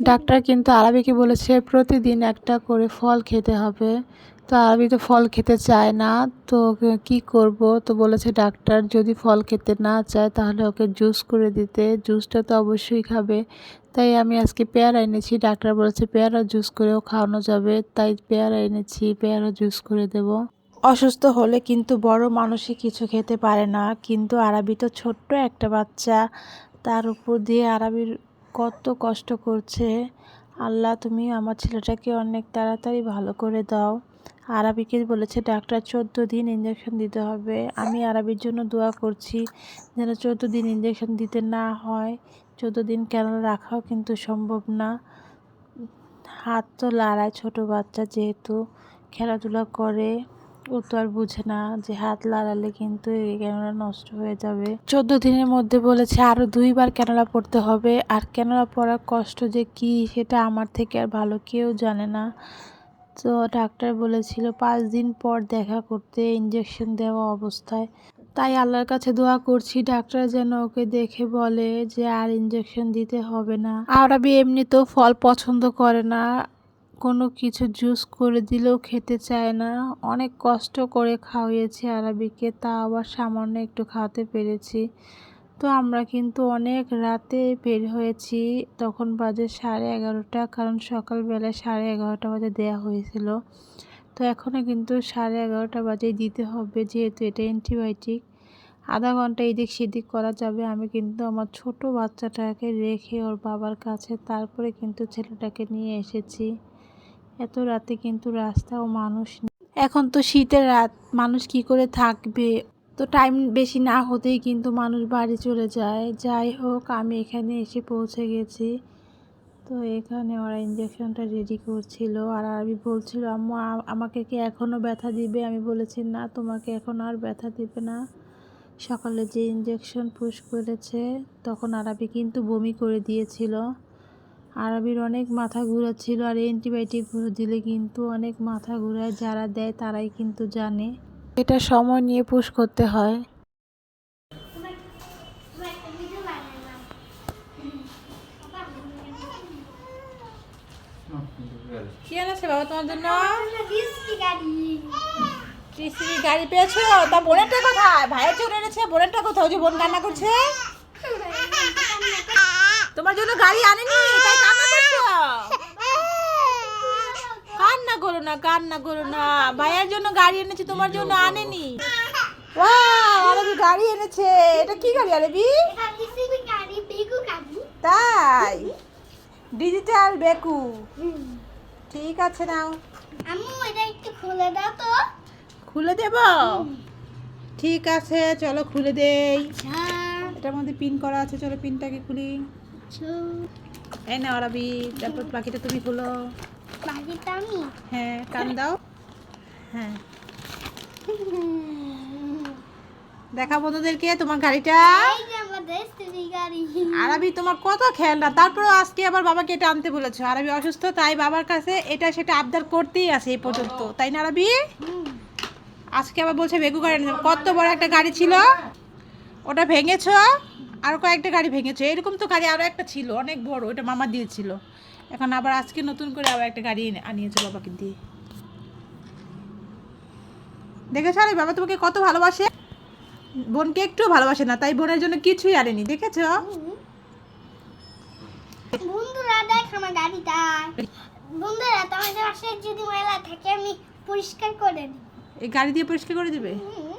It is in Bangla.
ডাক্তার কিন্তু আরবিকে বলেছে, প্রতিদিন একটা করে ফল খেতে হবে। তো আরবি তো ফল খেতে চায় না, তো কি করব? তো বলেছে, ডাক্তার, যদি ফল খেতে না চায় তাহলে ওকে জুস করে দিতে। জুসটা তো অবশ্যই খাবে। তাই আমি আজকে পেয়ারা এনেছি। ডাক্তার বলেছে, পেয়ারা জুস করেও খাওয়ানো যাবে। তাই পেয়ারা এনেছি, পেয়ারা জুস করে দেব। অসুস্থ হলে কিন্তু বড় মানুষই কিছু খেতে পারে না। কিন্তু আরবি তো ছোট্ট একটা বাচ্চা। তার উপর দিয়ে আরবির কত কষ্ট করছে। আল্লাহ, তুমি আমার ছেলেটাকে অনেক তাড়াতাড়ি ভালো করে দাও। আরবিকে বলেছে, ডাক্তার, চোদ্দ দিন ইঞ্জেকশন দিতে হবে। আমি আরবির জন্য দোয়া করছি যেন চোদ্দ দিন ইঞ্জেকশন দিতে না হয়। চোদ্দ দিন কেন রাখাও কিন্তু সম্ভব না। হাত তো লড়ায় ছোট বাচ্চা যেহেতু খেলাধুলা করে। ও তো আর বুঝে না যে হাত লাগালে কিন্তু এই ক্যানোলা নষ্ট হয়ে যাবে। চোদ্দ দিনের মধ্যে বলেছে আরও দুইবার ক্যানোলা পড়তে হবে। আর ক্যানোলা পড়ার কষ্ট যে কি, সেটা আমার থেকে আর ভালো কেউ জানে না। তো ডাক্তার বলেছিল, পাঁচ দিন পর দেখা করতে ইঞ্জেকশন দেওয়া অবস্থায়। তাই আল্লাহর কাছে দোয়া করছি, ডাক্তার যেন ওকে দেখে বলে যে আর ইঞ্জেকশন দিতে হবে না। আরবি এমনিতেও ফল পছন্দ করে না। কোনো কিছু জুস করে দিলেও খেতে চায় না। অনেক কষ্ট করে খাওয়িয়েছি আরবিকে, তা আবার সামান্য একটু খাওয়াতে পেরেছি। তো আমরা কিন্তু অনেক রাতে বের হয়েছি। তখন বাজে সাড়ে এগারোটা, কারণ সকালবেলায় সাড়ে এগারোটা বাজে দেয়া হয়েছিল। তো এখনও কিন্তু সাড়ে এগারোটা বাজে দিতে হবে, যেহেতু এটা অ্যান্টিবায়োটিক। আধা ঘণ্টা এদিক সেদিক করা যাবে। আমি কিন্তু আমার ছোট বাচ্চাটাকে রেখে ওর বাবার কাছে, তারপরে কিন্তু ছেলেটাকে নিয়ে এসেছি। এত রাতে কিন্তু রাস্তাও মানুষ। এখন তো শীতের রাত, মানুষ কি করে থাকবে? তো টাইম বেশি না হতেই কিন্তু মানুষ বাড়ি চলে যায়। যাই হোক, আমি এখানে এসে পৌঁছে গেছি। তো এখানে ওরা ইঞ্জেকশনটা রেডি করছিল। আর আমি বলছিল, আম্মু আমাকে কি এখনও ব্যথা দিবে? আমি বলেছি, না, তোমাকে এখন আর ব্যথা দিবে না। সকালে যে ইঞ্জেকশন পুশ করেছে, তখন আরাবি কিন্তু বমি করে দিয়েছিল। আরবির অনেক মাথা ঘুরাচ্ছিল আর অ্যান্টিবায়োটিক দিলে কিন্তু অনেক মাথা ঘুরায় যারা দেয় তারাই কিন্তু জানে। এটা সময় নিয়ে পুশ করতে হয়। কি আনাছে বাবা তোমার জন্য? টিসিবি গাড়ি পেয়েছ? তা বোনেরটা কোথায়? ভাইয়ের জন্য এনেছে বোনেরটা কোথায়? ওই যে বোন কান্না করছে। তোমার জন্য গাড়ি আনেনি তাই কান্না করো না কান্না করো না। ভাইয়ের জন্য গাড়ি এনেছে তোমার জন্য আনেনি। ওয়াও আরবি গাড়ি এনেছে। এটা কি গাড়ি আরবি তাই? ডিজিটাল বেকু। ঠিক আছে নাও। আম্মু এটা একটু খুলে দাও তো। খুলে দেব? ঠিক আছে চলো খুলে দেই। এটার মধ্যে পিন করা আছে চলো পিনটাকে খুলি। এই না তারপর বাকিটা তুমি খুলো বাড়িটা আমি? হ্যাঁ কান দাও। হ্যাঁ। দেখা বন্ধুদেরকে তোমার গাড়িটা। আরবি তোমার কত খেলনা। তারপরেও আজকে আবার বাবাকে এটা আনতে বলেছ। আরবি অসুস্থ তাই বাবার কাছে এটা সেটা আবদার করতেই আছে এই পর্যন্ত। তাই না আরবি আজকে আবার বলছে বেগু গাড়ি কত বড় একটা গাড়ি ছিল? ওটা ভেঙেছ আর কয়েকটা গাড়ি ভেঙেছো। এরকম তো গাড়ি আরও একটা ছিল অনেক বড় ওটা মামা দিয়েছিল। এখন আবার আজকে নতুন করে আবার একটা গাড়ি আনিয়েছে বাবাকে দিয়ে। দেখেছ আরে বাবা তোমাকে কত ভালোবাসে? বোনকে একটু ভালোবাসে না তাই বোনের জন্য কিছুই আনেনি দেখেছ? বন্ধুরা দেখ আমার গাড়িটা। বন্ধুরা তোমাদের বাসায় যদি ময়লা থাকে আমি পরিষ্কার করে দিই। এই গাড়ি দিয়ে পরিষ্কার করে দিবে? হুম,